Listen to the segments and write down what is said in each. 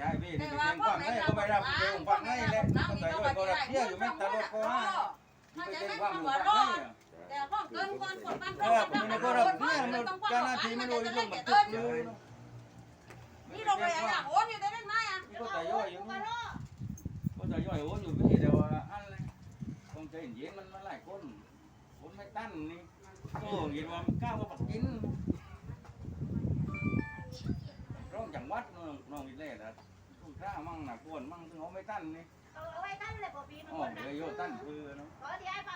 ใจพี่นี่เป็นความให้ก็ไม่รับเรื่องฟังให้เลยต้องใส่ด้วยก็รับเที่ยวอยู่ไม่ตลอดก็ให้นี่เป็นความรู้ฟังแต่ข้อเกินคนคนมันเพราะว่าผมนี่ก็รับเที่ยวมันเจ้าหน้าที่ไม่รู้เรื่องมันตึกเลยนี่เราไปอะโอนอยู่ได้ไหมอะนี่ก็จะย่อยอยู่ก็จะย่อยโอนอยู่พี่เดี๋ยวอะไรต้องใจเย็นมันมันหลายคนคนไม่ตั้นนี่โอ้ยว่าก้าวมาปักกินร้องจังหวัดน้องน้องอีเล่นะ ทุ่งข้ามั่งหนักกวนมั่งถึงเขาไม่ตั้นนี่เอาไว้ตั้นเลยพอปีมันอ๋อเดี๋ยวโยตั้นคือเนาะ ขอที่ไอ้ป่า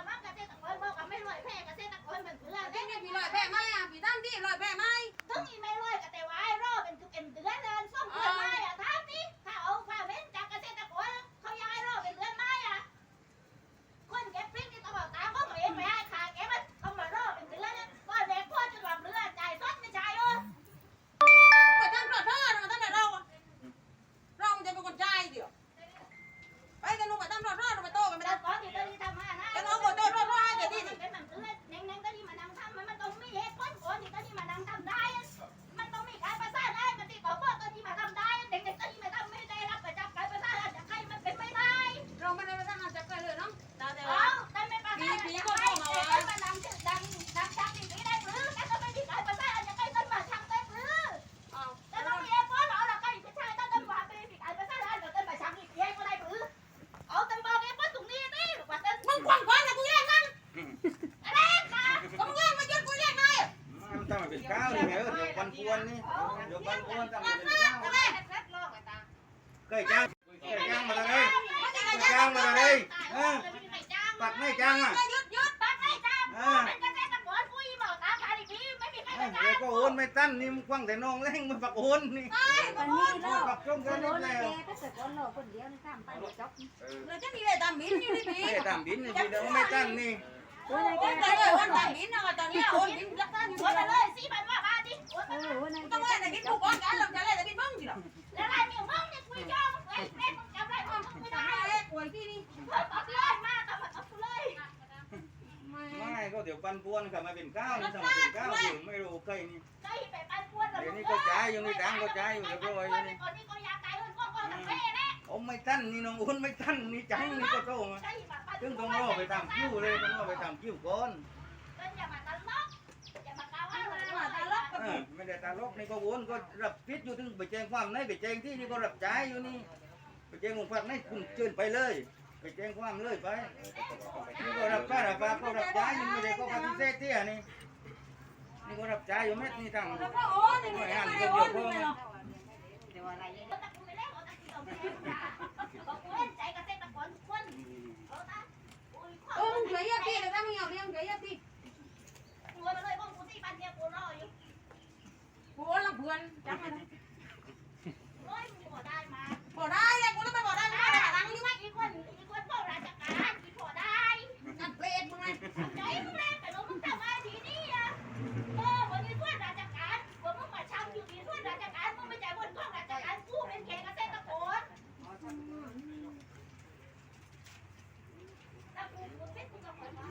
เดี๋ยวปันปวนตั้งเป็นก้าวอะไรแค่ลอกไอ้ตาเคยจ้างเคยจ้างมาเลยจ้างมาเลยเออปักไม่จ้างอะยุดยุดปักไม่จ้างเป็นเกษตรกรผู้ยิ่งบอกตามการอีกทีไม่มีใครจ้างเดี๋ยวก็โอนไม่ตั้นนี่มึงฟังแต่น้องเล่งมันปักโอนนี่วันนี้เราปักช่วงกันโดนี่นแล้แกวถ้าเกิดว่าเราคนเดียวนี่ข้ามไปจบเราจะมีอะไรตามมิ้นนี่พี่เอ้ตามบินนี่เดี๋ยวไม่ตั้นนี่วันไหนโอ้แกยเลยวันตามมิ้นนะตอนนี้โอนมิ้นรักษาอยู่โอนเลยเลยสี่พันว่ามาดิโอนเอมาอวันไหน ต้องว่แต่กินผูกก้อนกันเราจะอะไรแต่กินบ้างสิหรอแล้วไรมีมึงเนี่ยคุยจ้องเอ้ยเอ้ยมึงจำไรมึงไม่ตาได้ยเลยป่วยพี่นี่เฮ้ยปักเลยมาตามมาตับเลยไม่ก็เดี๋ยวปันปวนกลับมาเป็นก้าวนี่ทำไมเป็นก้าวอยู่ไม่รู้ใครนี่ใจไปปันปวนเดี๋ยวนี้ก็จ่ายอยู่นี่ตังก็จ่ายอยู่เรียบร้อยอยู่นี่คนนี้ก็อยากตายเลยก็ก็ทำแม่แน่ผมไม่ตั้นนี่น้องโอนไม่ตั้นนี่จังนี่ก็โตมาซึ่งต้องรอไปตามคิวเลยต้องรอไปตามคิวก่อนอย่ามาตลกอย่ามากล่าวว่า เออไม่ได้ตาลกนี่ก็วนก็รับพิษอยู่ถึงไปแจ้งความไหนไปแจ้งที่นี่ก็รับจ่ายอยู่นี่ไปแจ้งโรงพักไหนคุณเชิญไปเลย ไปแจ้งความเลยไปนี่ก็รับค่ารับปากก็รับจ่ายอยู่ไม่ได้ก็ปฏิเสธที่นนี้นี่ก็รับจ่ายอยู่เม็ดนี่ตั้งแล้วก็โอนนี่ไม่ได้โอนไม่หรอกเดี๋ยวอะไรอกูเล่นใจเกษตรกรทุกคนเอาตาอุ้ยข้อ โอ้มึงเฉยยัดที่แต่ถ้ามึงเอาเลี้ยงเฉยยัดที่ กูมาเลยพวกกูที่บ้านเนี่ยกูรออยู่ กูโอนละเพื่อนจังเลย โอ้ยมึงพอได้มา บอกได้เลยกูต้องไปบอกได้ไม่ได้หลังนี่ อีกวันอีกคนอีกคนพ่อราชการอีพอได้ นั่นเปรตมึงไง ใจมึงเล่นแต่เรามึงทำอะไรทีนี้อะเออวันนี้พ่อราชการผมมึงมาช่างอยู่ดีพ่อราชการมึงไม่จ่ายบนพ่อราชการกูเป็นแขกเกษตรกรถ้ากูกูเป็นกูก็ปล่อยมา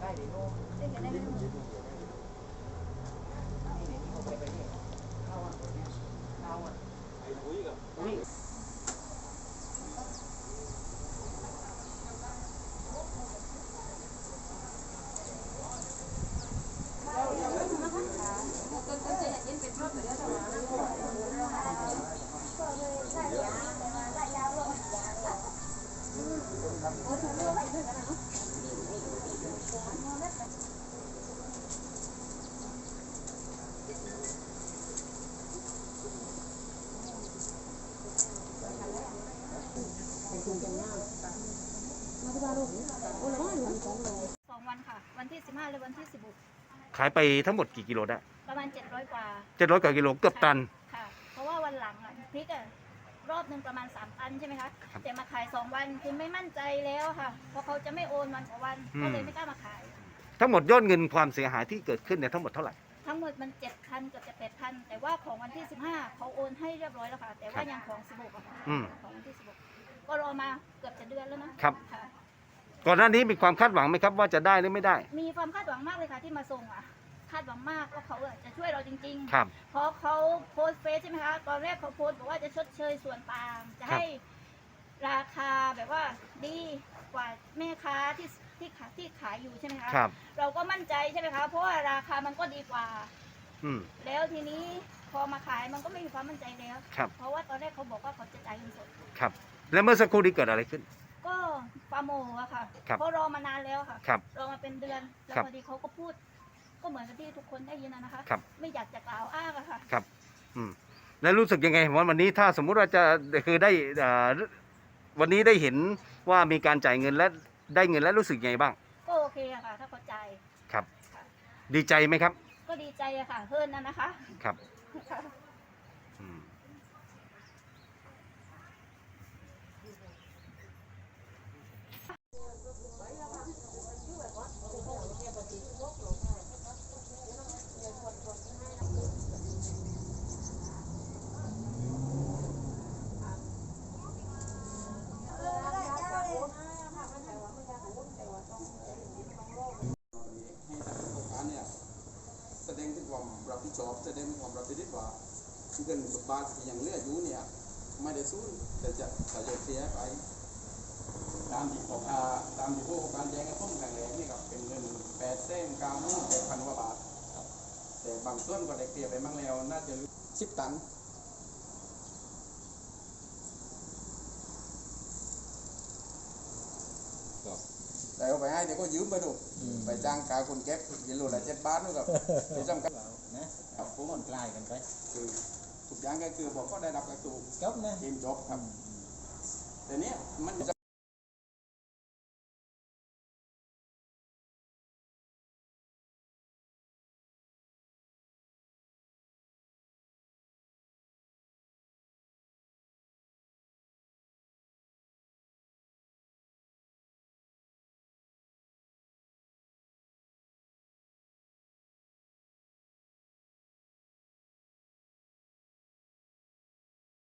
ได้ดีโน่ โหสองวันค่ะวันที่15และวันที่ ขายไปทั้งหมดกี่กิโลได้16ปประมาณ 700 กว่าเจ็ดร้อยกว่ากิโลเกือบตัน ค่ะ เพราะว่าวันหลังอะพริกอะรอบหนึ่งประมาณ 3 ตันใช่ไหมคะครับแต่มาขาย 2 วันคือไม่มั่นใจแล้วค่ะ เพราะเขาจะไม่โอนวันต่อวันอืม ก็เลยไม่กล้ามาขาย ทั้งหมดยอดเงินความเสียหายที่เกิดขึ้นเนี่ยทั้งหมดเท่าไหร่ ทั้งหมดมัน 7,000เกือบจะ8,000แต่ว่าของวันที่ 15 เขาโอนให้เรียบร้อยแล้วค่ะ แต่ว่ายังของ 16อะค่ะอืมของวันที่ 16 ก็รอมาเกือบจะเดือนแล้วนะครับค่ะ ก่อนหน้านี้มีความคาดหวังไหมครับว่าจะได้หรือไม่ได้ มีความคาดหวังมากเลยค่ะที่มาส่งอะ คาดหวังมากว่าเขาอะจะช่วยเราจริงๆ ครับ เพราะเขาโพสต์เฟซใช่ไหมคะ ตอนแรกเขาโพสต์บอกว่าจะชดเชยส่วนต่าง จะให้ราคาแบบว่าดีกว่าแม่ค้าที่ที่ขายที่ขายอยู่ใช่ไหมคะ ครับ เราก็มั่นใจใช่ไหมคะ เพราะว่าราคามันก็ดีกว่า อืม แล้วทีนี้พอมาขายมันก็ไม่มีความมั่นใจแล้ว ครับ เพราะว่าตอนแรกเขาบอกว่าเขาจะจ่ายเงินสด ครับ แล้วเมื่อสักครู่นี้เกิดอะไรขึ้น ก็ฟาร์มโมโหอะ ค่ะครับเพราะรอมานานแล้วค่ะครับรอมาเป็นเดือนแล้วครับพอดีเขาก็พูด ก็เหมือนกับที่ทุกคนได้ยินนะนะคะ ครับ ไม่อยากจะกล่าวอ้างอะค่ะ ครับ อืม แล้วรู้สึกยังไงว่าวันนี้ถ้าสมมุติว่าจะคือได้เอ่อวันนี้ได้เห็นว่ามีการจ่ายเงินและได้เงินแล้วรู้สึกยังไงบ้าง ก็โอเคอะค่ะ ถ้าเข้าใจครับ ดีใจไหมครับ ก็ดีใจอะค่ะเพิ่นนะนะคะครับอืม ให้ทางโครงการเนี่ยแสดงถึงความรับผิดชอบแสดงถึงความรับผิดชอบว่า เงินทุกบาทที่ยังเหลืออยู่เนี่ย ไม่ได้สูญแต่จะจะจะเสียไป ตามที่ของอ่าตามที่ผู้ประกอบการแจ้งให้ผมครั้งแรกนี่ครับเป็นเงินแปดเส้นเก้าหมื่นแปดพันกว่าบาทครับแต่บางส่วนก็ได้เคลียร์ไปบ้างแล้ว น่าจะสิบตันแต่เอาไปให้เดี๋ยวก็ยืมไปดู ไปจ้างกาคนเก็บยินรูละเจ็ดบาทนู่นครับไปจำกันนะครับผู้คนกลายกันไปคือ ทุกอย่างก็คือบอกก็ได้รับกระตูจบนะทีมจบครับแต่เนี้ยมันจะ